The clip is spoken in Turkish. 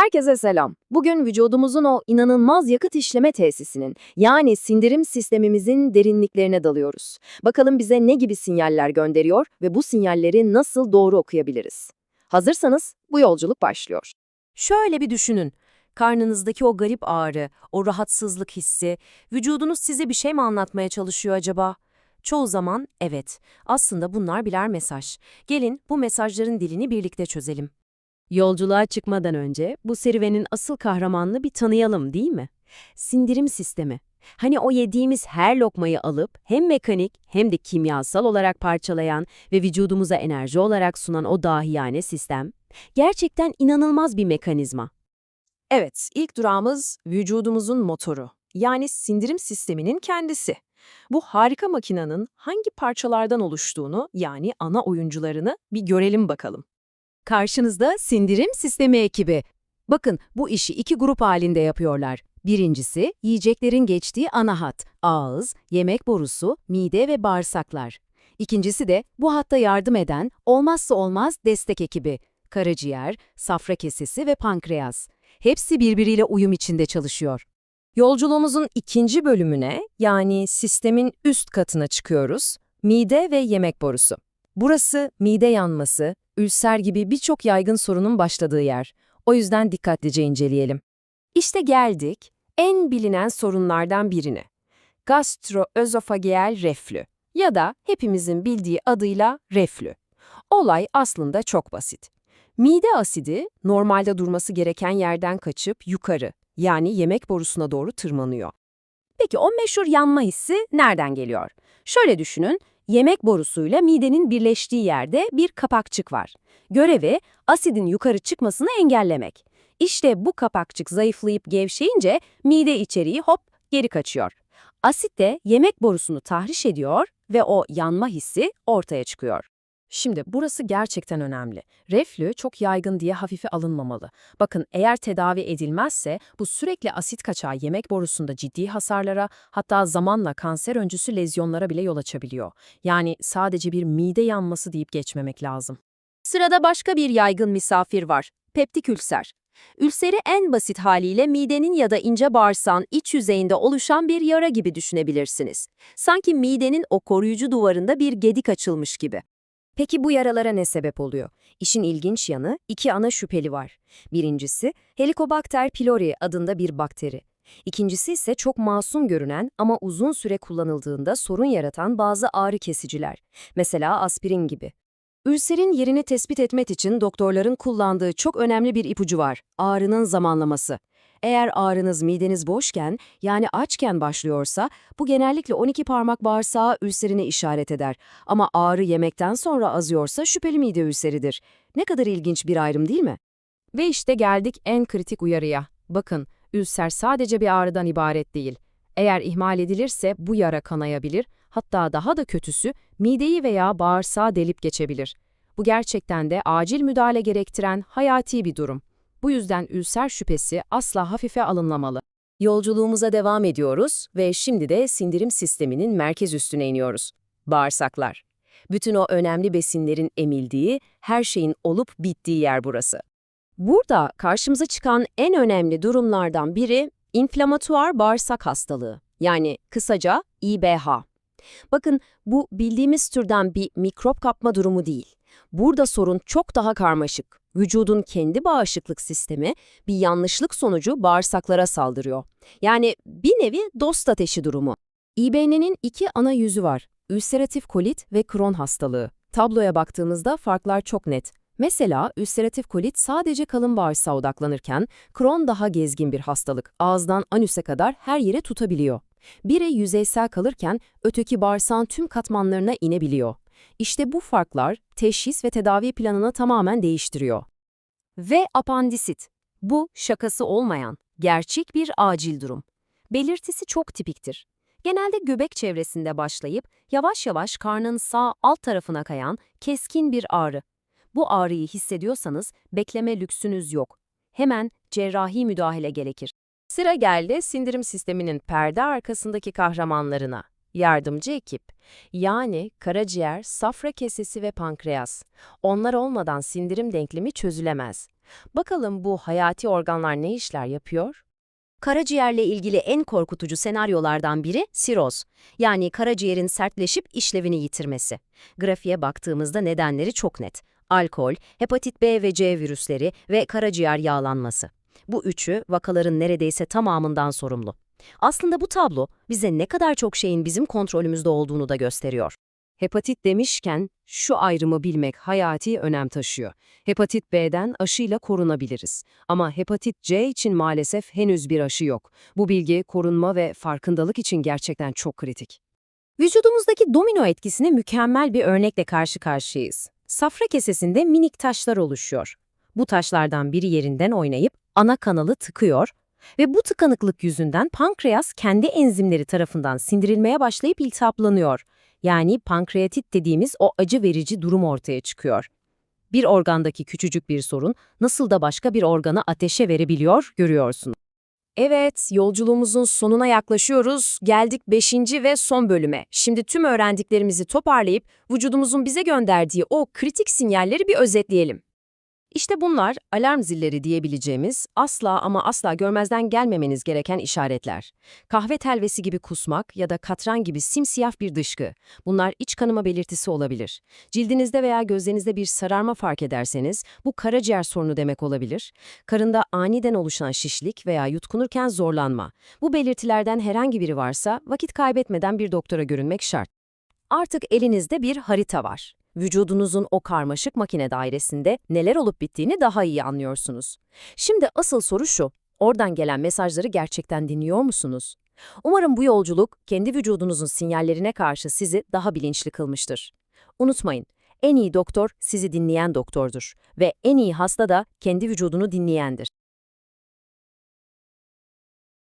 Herkese selam. Bugün vücudumuzun o inanılmaz yakıt işleme tesisinin yani sindirim sistemimizin derinliklerine dalıyoruz. Bakalım bize ne gibi sinyaller gönderiyor ve bu sinyalleri nasıl doğru okuyabiliriz? Hazırsanız bu yolculuk başlıyor. Şöyle bir düşünün. Karnınızdaki o garip ağrı, o rahatsızlık hissi, vücudunuz size bir şey mi anlatmaya çalışıyor acaba? Çoğu zaman evet. Aslında bunlar birer mesaj. Gelin bu mesajların dilini birlikte çözelim. Yolculuğa çıkmadan önce bu serüvenin asıl kahramanını bir tanıyalım değil mi? Sindirim sistemi. Hani o yediğimiz her lokmayı alıp hem mekanik hem de kimyasal olarak parçalayan ve vücudumuza enerji olarak sunan o dahiyane sistem. Gerçekten inanılmaz bir mekanizma. Evet, ilk durağımız vücudumuzun motoru. Yani sindirim sisteminin kendisi. Bu harika makinenin hangi parçalardan oluştuğunu yani ana oyuncularını bir görelim bakalım. Karşınızda sindirim sistemi ekibi. Bakın bu işi iki grup halinde yapıyorlar. Birincisi yiyeceklerin geçtiği ana hat, ağız, yemek borusu, mide ve bağırsaklar. İkincisi de bu hatta yardım eden olmazsa olmaz destek ekibi, karaciğer, safra kesesi ve pankreas. Hepsi birbiriyle uyum içinde çalışıyor. Yolculuğumuzun ikinci bölümüne yani sistemin üst katına çıkıyoruz. Mide ve yemek borusu. Burası mide yanması, ülser gibi birçok yaygın sorunun başladığı yer. O yüzden dikkatlice inceleyelim. İşte geldik en bilinen sorunlardan birine. Gastroözofageel reflü ya da hepimizin bildiği adıyla reflü. Olay aslında çok basit. Mide asidi normalde durması gereken yerden kaçıp yukarı yani yemek borusuna doğru tırmanıyor. Peki o meşhur yanma hissi nereden geliyor? Şöyle düşünün, yemek borusuyla midenin birleştiği yerde bir kapakçık var. Görevi asidin yukarı çıkmasını engellemek. İşte bu kapakçık zayıflayıp gevşeyince mide içeriği hop geri kaçıyor. Asit de yemek borusunu tahriş ediyor ve o yanma hissi ortaya çıkıyor. Şimdi burası gerçekten önemli. Reflü çok yaygın diye hafife alınmamalı. Bakın eğer tedavi edilmezse bu sürekli asit kaçağı yemek borusunda ciddi hasarlara hatta zamanla kanser öncüsü lezyonlara bile yol açabiliyor. Yani sadece bir mide yanması deyip geçmemek lazım. Sırada başka bir yaygın misafir var. Peptik ülser. Ülseri en basit haliyle midenin ya da ince bağırsağın iç yüzeyinde oluşan bir yara gibi düşünebilirsiniz. Sanki midenin o koruyucu duvarında bir gedik açılmış gibi. Peki bu yaralara ne sebep oluyor? İşin ilginç yanı iki ana şüpheli var. Birincisi Helicobacter pylori adında bir bakteri. İkincisi ise çok masum görünen ama uzun süre kullanıldığında sorun yaratan bazı ağrı kesiciler. Mesela aspirin gibi. Ülserin yerini tespit etmek için doktorların kullandığı çok önemli bir ipucu var. Ağrının zamanlaması. Eğer ağrınız mideniz boşken, yani açken başlıyorsa, bu genellikle 12 parmak bağırsağı ülserine işaret eder. Ama ağrı yemekten sonra azıyorsa şüpheli mide ülseridir. Ne kadar ilginç bir ayrım değil mi? Ve işte geldik en kritik uyarıya. Bakın, ülser sadece bir ağrıdan ibaret değil. Eğer ihmal edilirse bu yara kanayabilir, hatta daha da kötüsü mideyi veya bağırsağı delip geçebilir. Bu gerçekten de acil müdahale gerektiren hayati bir durum. Bu yüzden ülser şüphesi asla hafife alınmamalı. Yolculuğumuza devam ediyoruz ve şimdi de sindirim sisteminin merkez üstüne iniyoruz. Bağırsaklar. Bütün o önemli besinlerin emildiği, her şeyin olup bittiği yer burası. Burada karşımıza çıkan en önemli durumlardan biri inflamatuar bağırsak hastalığı. Yani kısaca İBH. Bakın bu bildiğimiz türden bir mikrop kapma durumu değil. Burada sorun çok daha karmaşık. Vücudun kendi bağışıklık sistemi bir yanlışlık sonucu bağırsaklara saldırıyor. Yani bir nevi dost ateşi durumu. İBN'nin iki ana yüzü var. Ülseratif kolit ve Crohn hastalığı. Tabloya baktığımızda farklar çok net. Mesela ülseratif kolit sadece kalın bağırsağa odaklanırken Crohn daha gezgin bir hastalık. Ağızdan anüse kadar her yere tutabiliyor. Biri yüzeysel kalırken öteki bağırsağın tüm katmanlarına inebiliyor. İşte bu farklar teşhis ve tedavi planını tamamen değiştiriyor. Ve apandisit. Bu şakası olmayan, gerçek bir acil durum. Belirtisi çok tipiktir. Genelde göbek çevresinde başlayıp yavaş yavaş karnın sağ alt tarafına kayan keskin bir ağrı. Bu ağrıyı hissediyorsanız bekleme lüksünüz yok. Hemen cerrahi müdahale gerekir. Sıra geldi sindirim sisteminin perde arkasındaki kahramanlarına. Yardımcı ekip. Yani karaciğer, safra kesesi ve pankreas. Onlar olmadan sindirim denklemi çözülemez. Bakalım bu hayati organlar ne işler yapıyor? Karaciğerle ilgili en korkutucu senaryolardan biri siroz, yani karaciğerin sertleşip işlevini yitirmesi. Grafiğe baktığımızda nedenleri çok net. Alkol, hepatit B ve C virüsleri ve karaciğer yağlanması. Bu üçü vakaların neredeyse tamamından sorumlu. Aslında bu tablo bize ne kadar çok şeyin bizim kontrolümüzde olduğunu da gösteriyor. Hepatit demişken şu ayrımı bilmek hayati önem taşıyor. Hepatit B'den aşıyla korunabiliriz. Ama hepatit C için maalesef henüz bir aşı yok. Bu bilgi korunma ve farkındalık için gerçekten çok kritik. Vücudumuzdaki domino etkisine mükemmel bir örnekle karşı karşıyayız. Safra kesesinde minik taşlar oluşuyor. Bu taşlardan biri yerinden oynayıp ana kanalı tıkıyor ve bu tıkanıklık yüzünden pankreas kendi enzimleri tarafından sindirilmeye başlayıp iltihaplanıyor. Yani pankreatit dediğimiz o acı verici durum ortaya çıkıyor. Bir organdaki küçücük bir sorun nasıl da başka bir organı ateşe verebiliyor görüyorsun. Evet, yolculuğumuzun sonuna yaklaşıyoruz. Geldik 5. ve son bölüme. Şimdi tüm öğrendiklerimizi toparlayıp vücudumuzun bize gönderdiği o kritik sinyalleri bir özetleyelim. İşte bunlar alarm zilleri diyebileceğimiz asla ama asla görmezden gelmemeniz gereken işaretler. Kahve telvesi gibi kusmak ya da katran gibi simsiyah bir dışkı. Bunlar iç kanama belirtisi olabilir. Cildinizde veya gözlerinizde bir sararma fark ederseniz bu karaciğer sorunu demek olabilir. Karında aniden oluşan şişlik veya yutkunurken zorlanma. Bu belirtilerden herhangi biri varsa vakit kaybetmeden bir doktora görünmek şart. Artık elinizde bir harita var. Vücudunuzun o karmaşık makine dairesinde neler olup bittiğini daha iyi anlıyorsunuz. Şimdi asıl soru şu, oradan gelen mesajları gerçekten dinliyor musunuz? Umarım bu yolculuk kendi vücudunuzun sinyallerine karşı sizi daha bilinçli kılmıştır. Unutmayın, en iyi doktor sizi dinleyen doktordur ve en iyi hasta da kendi vücudunu dinleyendir.